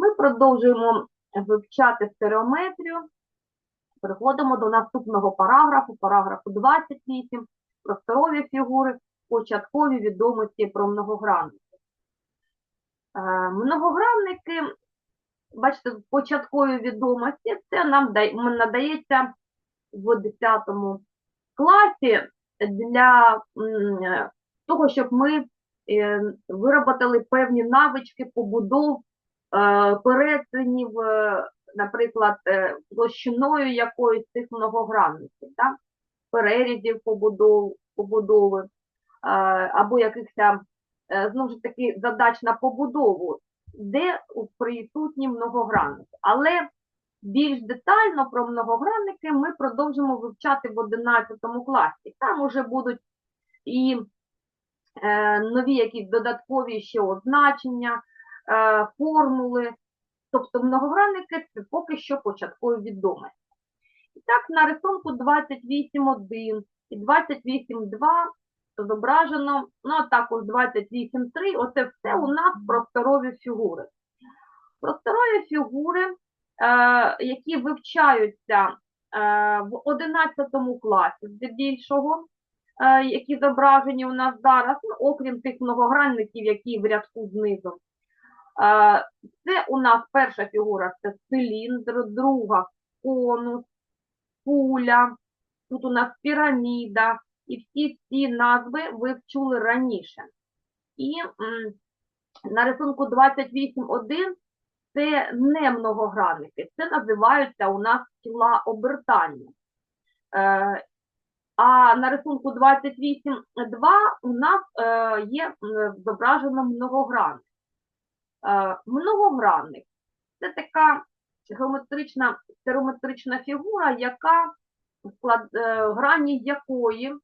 Ми продовжуємо вивчати стереометрію. Переходимо до наступного параграфу, параграфу 28, просторові фігури, початкові відомості про многогранники. Е, Многогранники, бачите, початкові відомості, це нам надається в 10 класі для е, того, щоб ми е, вироботили певні навички побудов перетинів, е, наприклад, е, площиною якоїсь цих многогранників, так? перерізів побудов, побудови, е, або якихось, е, знову ж таки, задач на побудову, де присутні многогранники. Але більш детально про многогранники ми продовжимо вивчати в 11 класі. Там уже будуть і е, нові якісь додаткові ще означення, е, формули. Тобто многогранники це поки що початкові відомості. І так, на рисунку 28.1 і 28.2 зображено, ну а також 28.3, оце все у нас просторові фігури. Просторові фігури, е, які вивчаються е, в 11 класі здебільшого, е, які зображені у нас зараз, ну, окрім тих многогранників, які в рядку знизу. Е, Це у нас перша фігура це циліндр, друга конус, куля, тут у нас піраміда, і всі ці назви ви вчули раніше. І на рисунку 28.1 це не многогранники, це називаються у нас тіла обертання. Е, а на рисунку 28.2 у нас е, є зображено многогранник. Е, Многогранник це така геометрична стереометрична фігура, яка е, грані якої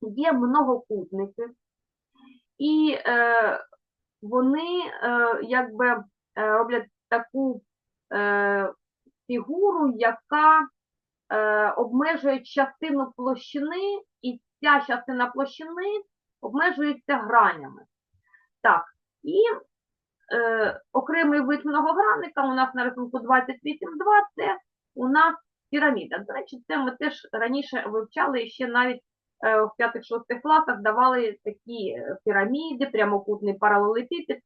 є многокутники, і е, вони е, якби е, роблять таку е, фігуру, яка е, обмежує частину площини, і ця частина площини обмежується гранями. Так, і е, окремий вид многогранника у нас на рисунку 28.2 це у нас піраміда. До речі, це ми теж раніше вивчали і ще навіть е, в 5-6 класах давали такі е, піраміди, прямокутний паралелепіпед.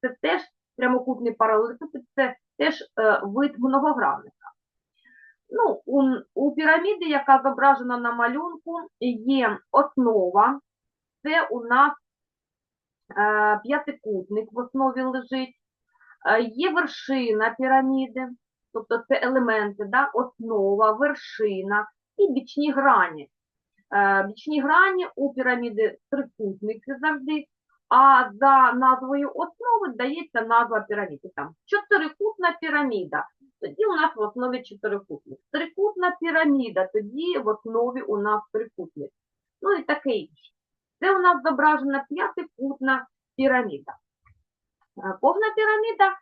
Це теж прямокутний паралелепіпед, це теж е, вид многогранника. Ну, у, у піраміди, яка зображена на малюнку, є основа. Це у нас п'ятикутник в основі лежить. Е, Є вершина піраміди, тобто це елементи, да? основа, вершина і бічні грані. Е, Бічні грані у піраміди трикутники завжди, а за назвою основи дається назва піраміди. Там чотирикутна піраміда, тоді у нас в основі чотирикутник. Трикутна піраміда, тоді в основі у нас трикутник. Ну і таке інше. Це у нас зображена п'ятикутна піраміда. Е, Повна піраміда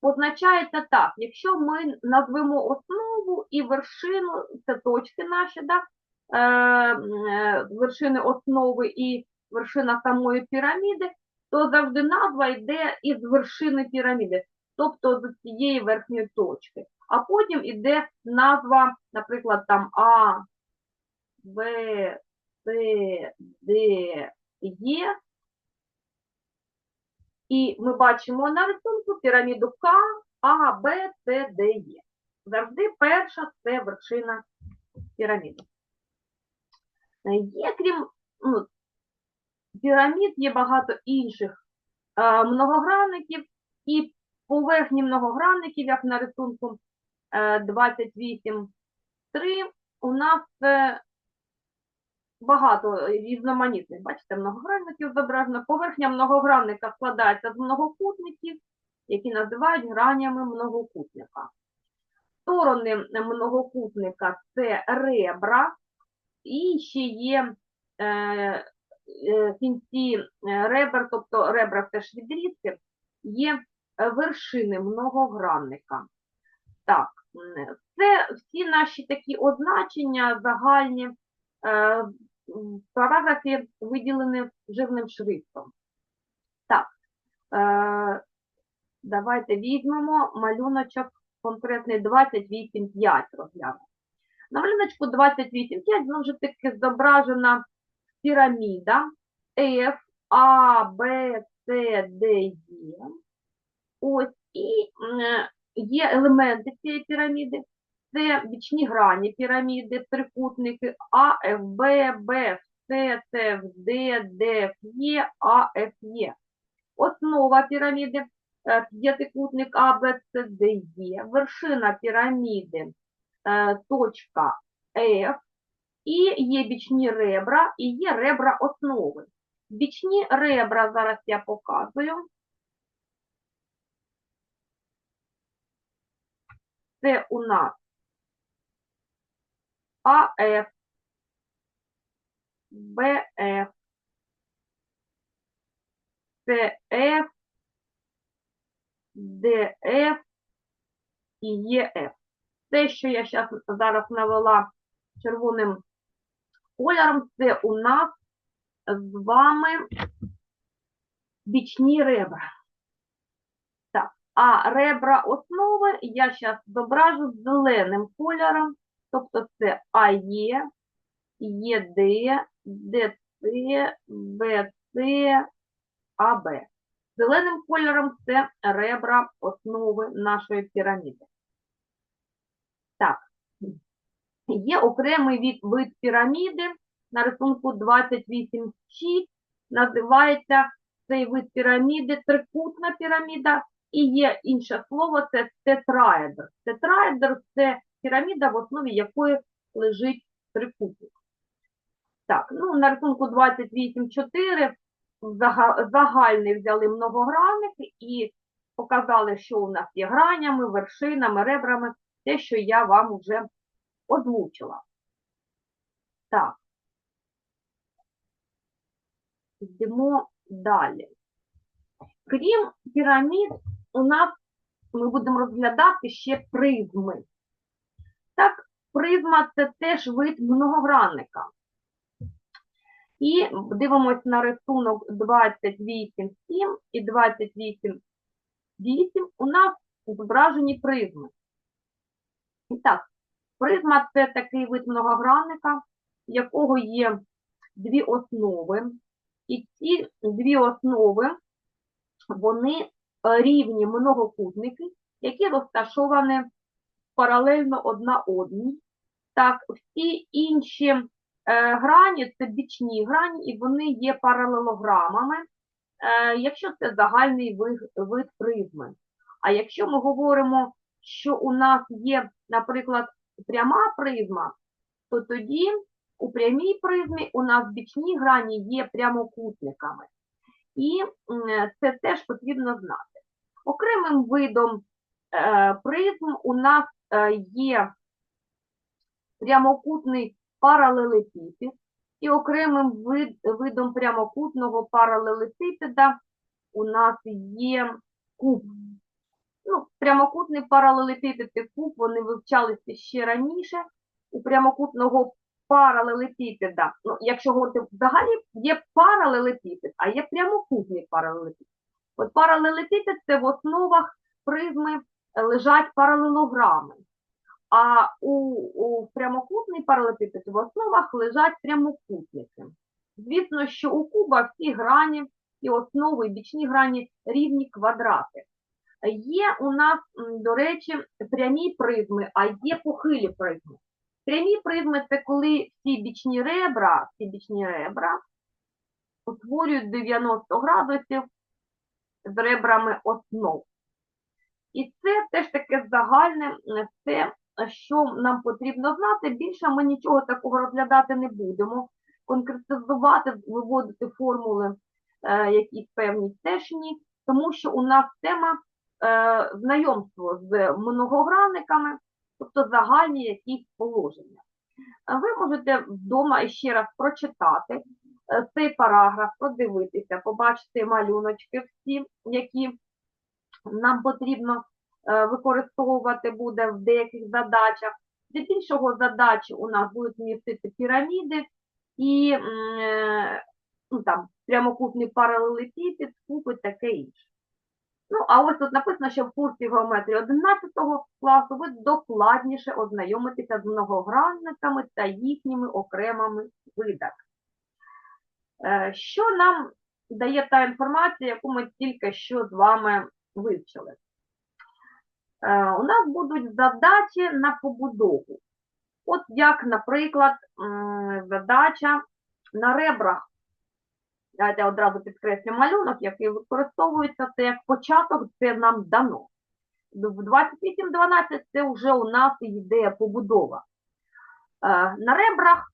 позначається так, якщо ми назвемо основу і вершину, це точки наші, да? е, е, вершини основи і вершина самої піраміди, то завжди назва йде із вершини піраміди, тобто з цієї верхньої точки. А потім йде назва, наприклад, там А, Б, С, Д, Е. І ми бачимо на рисунку піраміду К, А, Б, С, Д, Е. Завжди перша це вершина піраміди. Е, Є, крім ну, пірамід, є багато інших е, многогранників, і поверхні многогранників, як на рисунку е, 28.3, у нас е, багато різноманітних, бачите, многогранників зображено. Поверхня многогранника складається з многокутників, які називають гранями многокутника. Сторони многокутника це ребра, і ще є е, е, кінці е, ребер, тобто ребра це ж відрізки, є е, вершини многогранника. Так, це всі наші такі означення загальні е, параграфі виділені жирним шрифтом. Так, е, Давайте візьмемо малюночок конкретний 28,5 розглянемо. На малюночку 28,5 знову ж таки зображена піраміда F, A, B, C, D, E. Ось і м, є елементи цієї піраміди. Це бічні грані піраміди, трикутники А, Ф, Б, Б, Ф, С, С, Ф, Д, Д, Ф, Є, А, Ф, Є. Основа піраміди е, п'ятикутник А, Б, С, Д, Є. Вершина піраміди е, точка F. І є бічні ребра, і є ребра основи. Бічні ребра зараз я показую. Це у нас АФ, БФ, ЦФ, ДФ і ЄФ. Те, що я зараз навела червоним кольором, це у нас з вами бічні ребра. Так, а ребра основи я зараз зображу зеленим кольором, тобто це АЕ, ЄД, ДЦ, БЦ, АБ. Зеленим кольором це ребра основи нашої піраміди. Так, є окремий від, вид піраміди на рисунку 28.6. Називається цей вид піраміди трикутна піраміда. І є інше слово це тетраедр. Тетраедр це піраміда, в основі якої лежить трикутник. Так, ну на рисунку 28.4 загальний взяли многогранник і показали, що у нас є гранями, вершинами, ребрами, те, що я вам вже озвучила. Так. Йдемо далі. Крім пірамід, у нас ми будемо розглядати ще призми. Так, призма це теж вид многогранника. І дивимось на рисунок 28.7 і 28.8. У нас зображені призми. І так, призма це такий вид многогранника, в якого є дві основи. І ці дві основи, вони рівні многокутники, які розташовані паралельно одна одній. Так, всі інші е, грані це бічні грані, і вони є паралелограмами, е, якщо це загальний вид, вид призми. А якщо ми говоримо, що у нас є, наприклад, пряма призма, то тоді у прямій призмі у нас бічні грані є прямокутниками. І м, це теж потрібно знати. Окремим видом е, призм у нас е, є прямокутний паралелепіпед, і окремим вид, видом прямокутного паралелепіпеда у нас є куб. Ну, прямокутний паралелепіпед і куб, вони вивчалися ще раніше. У прямокутного паралелепіпеда, ну, якщо говорити взагалі, є паралелепіпед, а є прямокутний паралелепіпед. От паралелепіпед – це в основах призми е, лежать паралелограми, а у, у прямокутний паралелепіпед в основах лежать прямокутники. Звісно, що у куба всі грані і основи, і бічні грані рівні квадрати. Є у нас, до речі, прямі призми, а є похилі призми. Прямі призми це коли всі бічні ребра, всі бічні ребра утворюють 90 градусів з ребрами основ. І це теж таке загальне, е, те, що нам потрібно знати. Більше ми нічого такого розглядати не будемо. Конкретизувати, виводити формули е, якісь певні теж ні, тому що у нас тема е, знайомство з многогранниками, тобто загальні якісь положення. Ви можете вдома ще раз прочитати е, цей параграф, подивитися, побачити малюночки всі, які нам потрібно е, використовувати буде в деяких задачах. Здебільшого задачі у нас будуть містити піраміди і е, ну, там, прямокутний паралелепіпед, куб і таке інше. Ну, а ось тут написано, що в курсі геометрії 11 класу ви докладніше ознайомитеся з многогранниками та їхніми окремими видами. Е, Що нам дає та інформація, яку ми тільки що з вами вивчили? Е, У нас будуть задачі на побудову. От як, наприклад, задача на ребрах. Давайте одразу підкреслю малюнок, який використовується, це як початок, це нам дано. В 28.12 це вже у нас йде побудова. Е, На ребрах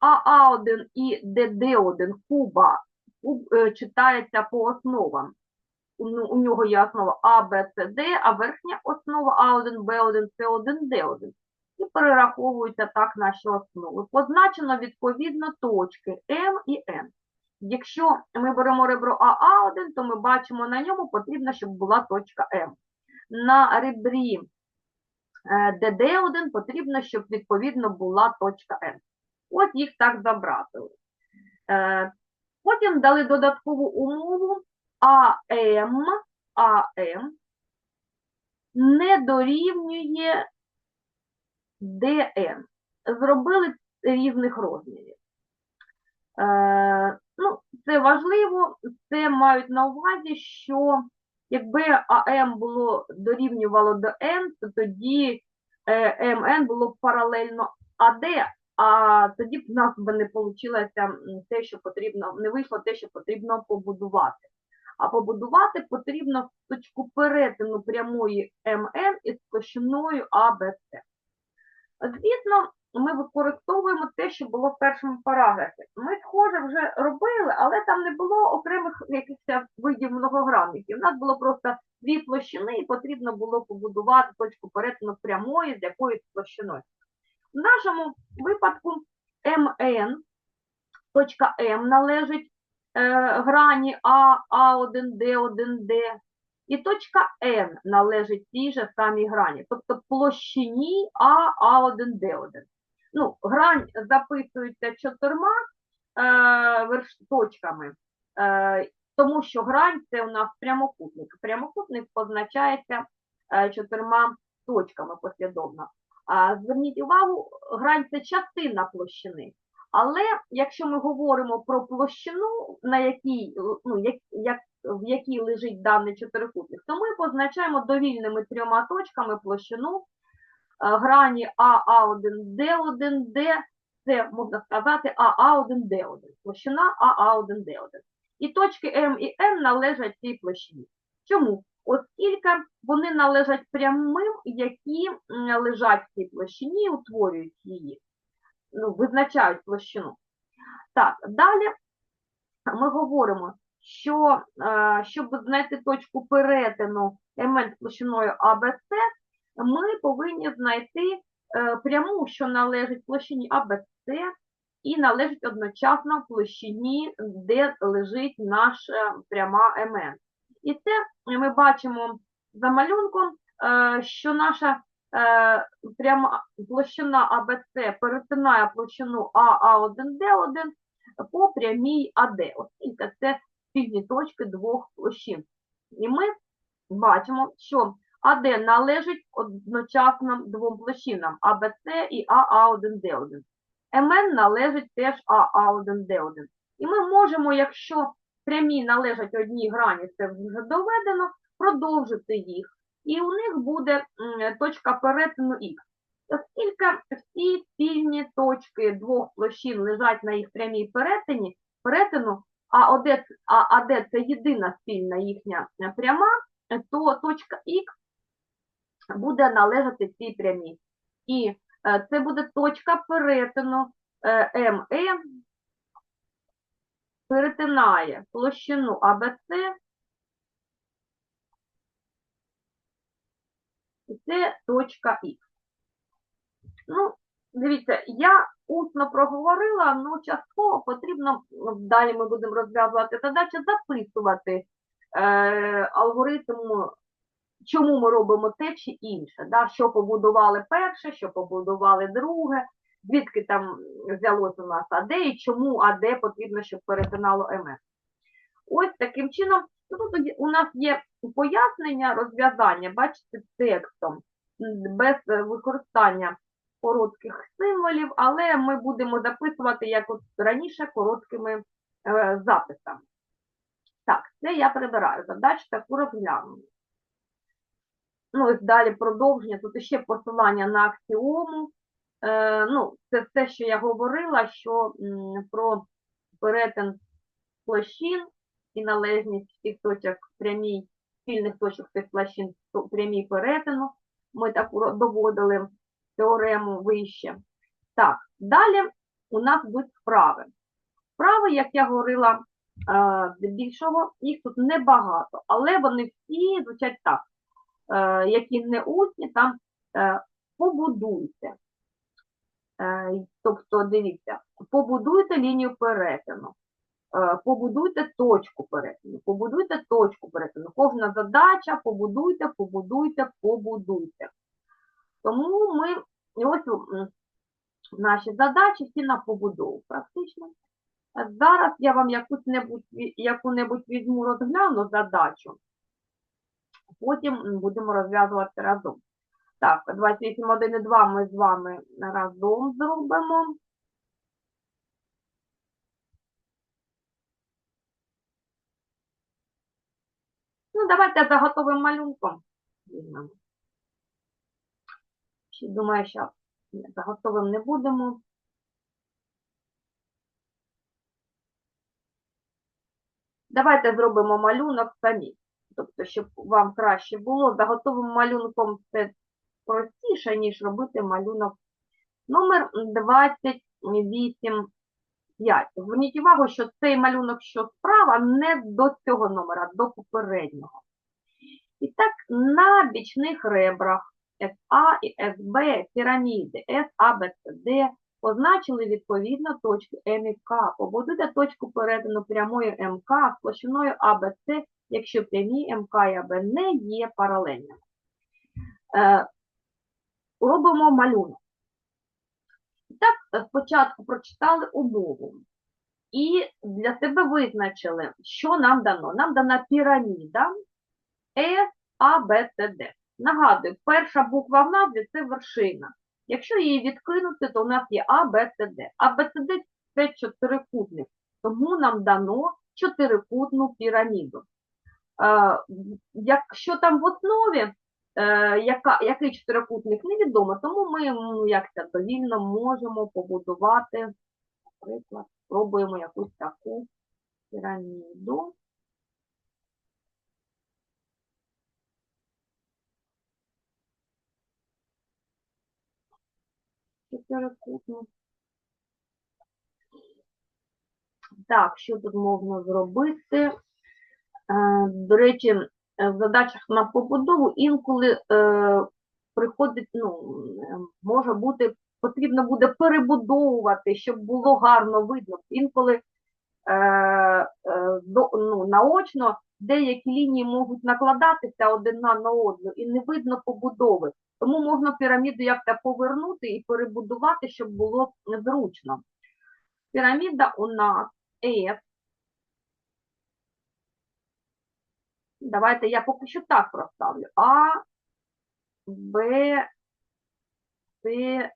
АА1 і ДД1 куба куб, е, читається по основам. У, ну- у нього є основа А, Б, С, Д, а верхня основа А1, Б1, С1, Д1. І перераховуються так наші основи. Позначено відповідно точки М і Н. Якщо ми беремо ребро АА1, то ми бачимо на ньому потрібно, щоб була точка М. На ребрі е, ДД1 потрібно, щоб відповідно була точка Н. От їх так забратили. Е, Потім дали додаткову умову АМ, АМ не дорівнює ДН. Зробили різних розмірів. Е, ну, це важливо, це мають на увазі, що якби АМ було дорівнювало до N, то тоді е, МН було б паралельно АД, а тоді б в нас би не вийшло те, що потрібно, не вийшло те, що потрібно побудувати. А побудувати потрібно точку перетину прямої МН із площиною АБЦ. Звісно, ми використовуємо те, що було в першому параграфі. Ми схоже вже робили, але там не було окремих якихось видів многогранників. У нас було просто дві площини, і потрібно було побудувати точку перетину прямої з якоюсь площиною. В нашому випадку МН, точка М належить грані А, А1, Д1, Д, і точка N належить тій же самій грані, тобто площині А, А1, Д1. Ну, грань записується чотирма е, точками, е, тому що грань це у нас прямокутник. Прямокутник позначається е, чотирма точками послідовно. А зверніть увагу, грань це частина площини. Але якщо ми говоримо про площину, на якій, ну, як, як, в якій лежить даний чотирикутник, то ми позначаємо довільними трьома точками площину е, грані АА1, Д1, Д, це можна сказати АА1, Д1, площина АА1, Д1. І точки М і Н належать цій площині. Чому? Оскільки вони належать прямим, які лежать в цій площині і утворюють її, ну, визначають площину. Так, далі ми говоримо, що е, щоб знайти точку перетину МН площиною АБЦ, ми повинні знайти е, пряму, що належить площині АБЦ, і належить одночасно площині, де лежить наша пряма МН. І це ми бачимо за малюнком, е, що наша е, пряма площина АБЦ перетинає площину АА1Д1 по прямій АД, оскільки це спільні точки двох площин. І ми бачимо, що АД належить одночасно двом площинам АБЦ і АА1Д1. МН належить теж АА1Д1. І ми можемо, якщо прямі належать одній грані, це вже доведено, продовжити їх. І у них буде точка перетину Х. Оскільки всі спільні точки двох площин лежать на їх прямій перетині, перетину, а ОД, а АД це єдина спільна їхня е, пряма, е, то точка Х буде належати цій прямій. І е, це буде точка перетину е, МЕ, перетинає площину АБЦ, і це точка Х. Ну, дивіться, я усно проговорила, але частково потрібно, далі ми будемо розв'язувати задачу, записувати е, алгоритм, чому ми робимо те чи інше, да? що побудували перше, що побудували друге, звідки там взялося у нас АД і чому АД потрібно, щоб перетинало МС. Ось таким чином тут у нас є пояснення, розв'язання, бачите, текстом, без е, використання коротких символів, але ми будемо записувати, як от раніше, короткими е, записами. Так, це я прибираю. Задачу таку розглянули. Ну, ось далі продовження. Тут ще посилання на аксіому. Е, ну, це все, що я говорила, що м, про перетин площин і належність всіх точок прямій, спільних точок цих площин прямій перетину. Ми так доводили теорему вище. Так, далі у нас будуть вправи. Вправи, як я говорила, е, здебільшого, їх тут небагато, але вони всі звучать так, е, які не усні, там е, побудуйте. Тобто, дивіться, побудуйте лінію перетину, побудуйте точку перетину, побудуйте точку перетину. Кожна задача побудуйте, побудуйте, побудуйте. Тому ми ось наші задачі всі на побудову практично. Зараз я вам яку-небудь візьму розгляну задачу, потім будемо розв'язувати разом. Так, 28.1 і 2 ми з вами разом зробимо. Ну, давайте за готовим малюнком візьмемо. Думаю, що за готовим не будемо. Давайте зробимо малюнок самі. Тобто, щоб вам краще було. За готовим малюнком це простіше, ніж робити малюнок номер 28. 5. Зверніть увагу, що цей малюнок, що справа, не до цього номера, до попереднього. І так, на бічних ребрах СА і СБ піраміди С, А, Б, С, Д позначили відповідно точки М і К. Побудуйте точку перетину прямої МК з площиною АБЦ, якщо прямі МК і АБ не є паралельними. Е, робимо малюнок. І так, е, спочатку прочитали умову. І для себе визначили, що нам дано. Нам дана піраміда С, А, Б, С, Д. Нагадую, перша буква в назві це вершина. Якщо її відкинути, то у нас є А, Б, С, Д. А, Б, С, Д – це чотирикутник. Тому нам дано чотирикутну піраміду. Е, Якщо там в основі е, яка, який чотирикутник невідомо, тому ми ну, як це довільно можемо побудувати, наприклад, спробуємо якусь таку піраміду. Чотирикутну. Так, що тут можна зробити? Е, До речі, е, в задачах на побудову інколи е, приходить, ну, е, може бути, потрібно буде перебудовувати, щоб було гарно видно. Інколи е, е, до, ну, наочно деякі лінії можуть накладатися одна на одну і не видно побудови. Тому можна піраміду як-то повернути і перебудувати, щоб було зручно. Піраміда у нас F. Давайте я поки що так проставлю. А, Б, С,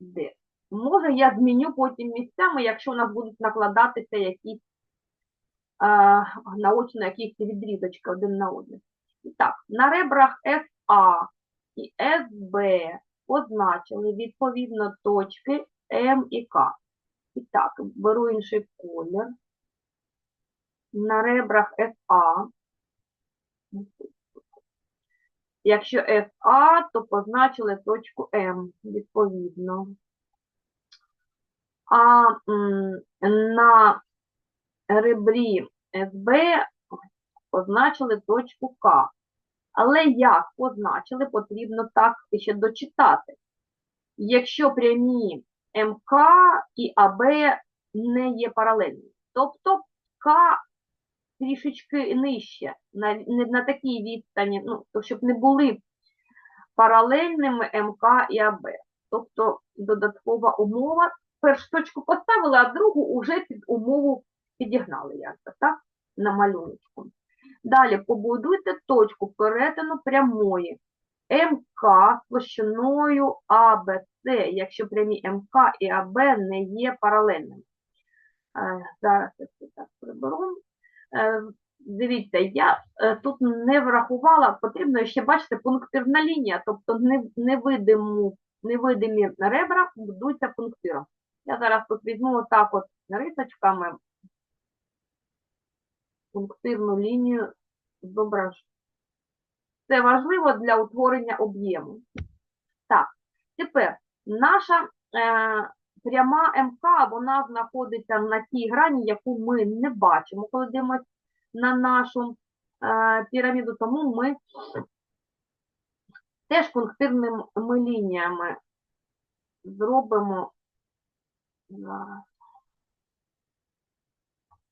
Д. Може, я зміню потім місцями, якщо у нас будуть накладатися якісь а, наочно якісь відрізочки один на один. І так, на ребрах СА і СБ позначили відповідно точки М і К. І так, беру інший колір. На ребрах СА. Якщо СА, то позначили точку М, відповідно. А на ребрі СБ позначили точку К. Але як позначили, потрібно так ще дочитати. Якщо прямі МК і АБ не є паралельні. Тобто К трішечки нижче, на, не на такій відстані, ну, то щоб не були паралельними МК і АБ. Тобто додаткова умова. Першу точку поставили, а другу вже під умову підігнали, як так, на малюночку. Далі побудуйте точку перетину прямої МК площиною АБЦ, якщо прямі МК і АБ не є паралельними. Е, Зараз я це так приберу. Е, Дивіться, я е, тут не врахувала, потрібно ще бачите, пунктирна лінія, тобто не- невидиму, невидимі ребра будуються пунктиром. Я зараз тут візьму отак от рисочками пунктирну лінію зображу. Це важливо для утворення об'єму. Так, тепер наша е, пряма МК, вона знаходиться на тій грані, яку ми не бачимо, коли дивимося на нашу е, піраміду, тому ми теж пунктирними лініями зробимо зараз.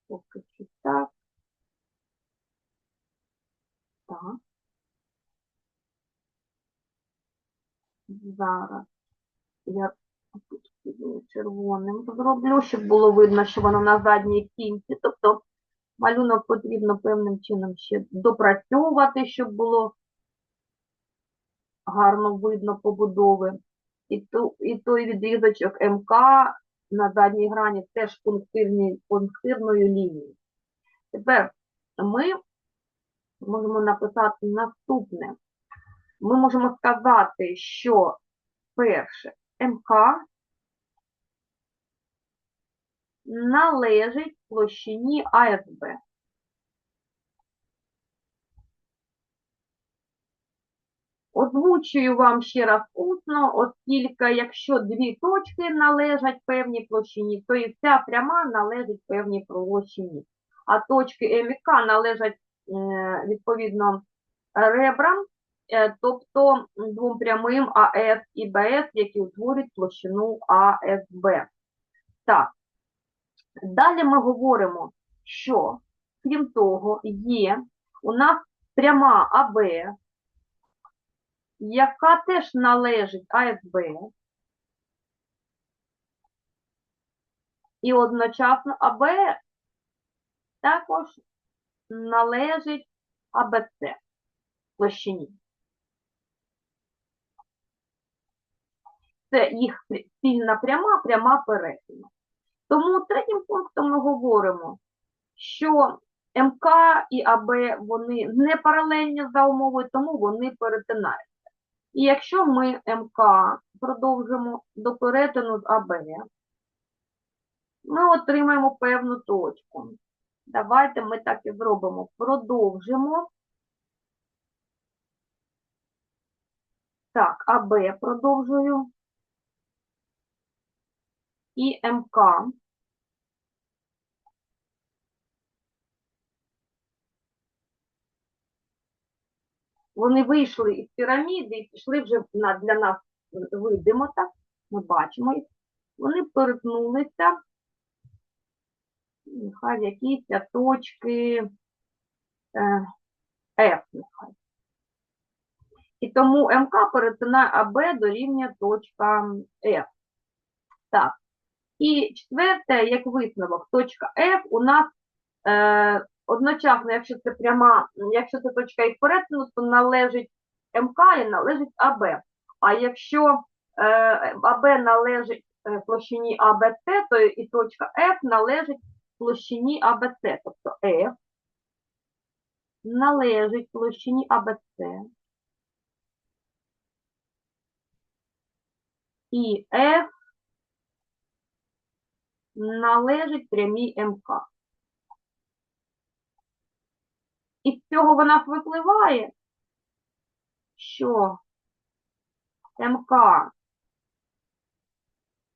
Поки що так. Так. Зараз я червоним зроблю, щоб було видно, що воно на задній кінці. Тобто малюнок потрібно певним чином ще допрацьовувати, щоб було гарно видно побудови. І, ту, і той відрізочок МК на задній грані теж пунктирною лінією. Тепер ми можемо написати наступне. Ми можемо сказати, що перше МК належить площині АСБ. Озвучую вам ще раз усно, оскільки якщо дві точки належать певній площині, то і вся пряма належить певній площині. А точки М і К належать е, відповідно ребрам, е, тобто двом прямим АС і БС, які утворюють площину АСБ. Так, далі ми говоримо, що, крім того, є у нас пряма АБ, яка теж належить АСБ, і одночасно АБ також належить АБЦ площині. Це їх спільна пряма, пряма перетину. Тому третім пунктом ми говоримо, що МК і АБ вони не паралельні за умовою, тому вони перетинаються. І якщо ми МК продовжимо до перетину з АБ, ми отримаємо певну точку. Давайте ми так і зробимо. Продовжимо. Так, АБ продовжую. І МК. Вони вийшли із піраміди і пішли вже на, для нас видимо так, ми бачимо їх. Вони перетнулися. Нехай якісь точки е, F, нехай. І тому МК перетинає АБ дорівнює точка F. Так. І четверте, як висновок, точка F у нас е, одночасно, якщо це пряма, якщо це точка F перетину, то належить МК і належить АБ. А якщо е, АБ належить е, площині АБЦ, то і точка F належить площині АБЦ. Тобто F належить площині АБЦ. І F належить прямій МК. І з цього в нас випливає, що МК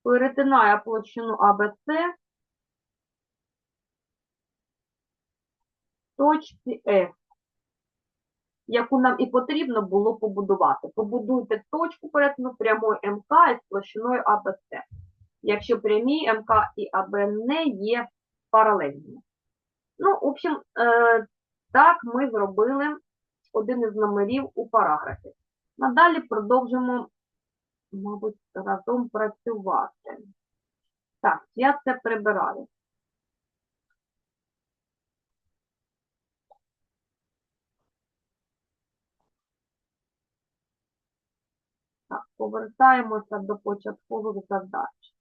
перетинає площину АБЦ точці F, яку нам і потрібно було побудувати. Побудуйте точку перетину прямої МК із площиною АБЦ, якщо прямі МК і АБ не є паралельними. Ну, в общем, е, так ми зробили один із номерів у параграфі. Надалі продовжимо, мабуть, разом працювати. Так, я це прибираю. Так, повертаємося до початкових задач.